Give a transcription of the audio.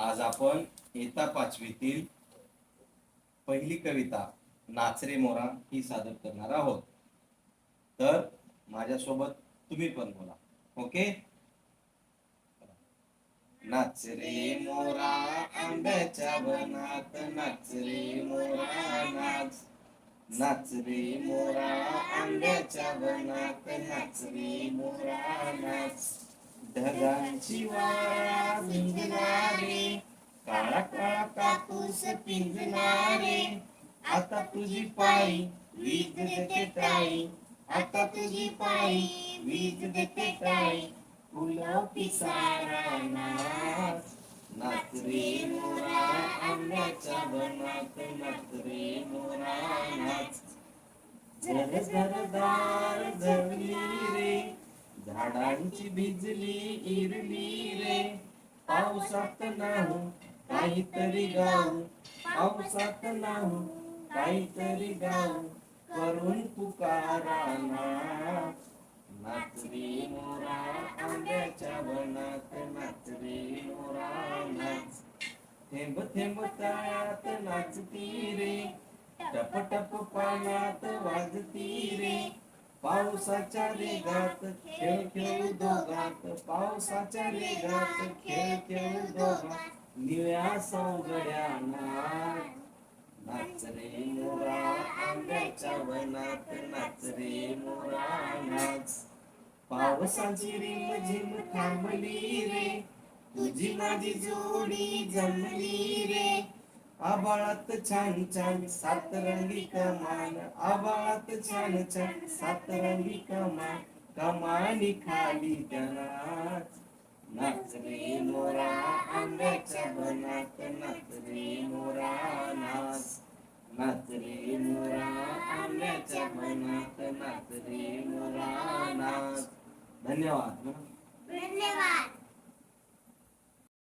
आज आपण इयत्ता पाचवीतील पहिली कविता नाचरे मोरा ही सादर करणार आहोत. तर माझ्यासोबत तुम्ही पण बोला. ओके? नाच रे मोरा आंब्याच्या वनात नाचरे मोरा नाच. नाच रे मोरा आंब्याच्या वनात नाचरे मोरा नाच. ढगांची वारा कापूस पिंजणारे. आता तुझी पायी वीज देते टाळी. आता तुझी पायी वीज देते टाळी. फुलं पिसारा नाच नाच रे मोरा आंब्याच्या वनात नाच रे मोरा नाच. झर झरदार झरली रे झाडांची भिजली इरली रे. पावसात नाहू काहीतरी गाऊ पावसात नाहू काहीतरी गाऊ करून पुकारा नाचरी मोरा आंब्याच्या वनात नाचरी मोरा नाच थेंब थेंब तळ्यात नाचती रे टप टप पाण्यात वाजती रे. पावसाच्या रेगात खेळ खेळू दोघात. पावसाच्या रेगात खेळ खेळू दोघात. निळ्या सौगड्या नाच नाच रे मोरा आंब्याच्या वनात. नाच रे मोरा नाच. पावसाची रिम झिम थांबली रे. तुझी माझी जोडी जमली रे. आबाळात छान छान सातरंगी कमान आबाळात छान छान सातरंगी कमान कमानी खाली नाच नाच रे मोरा आंब्याच्या बनात नाच रे मोरा नाच. नाच रे मोरा आंब्याच्या बनात नाच रे मोरा नाच. धन्यवाद. धन्यवाद.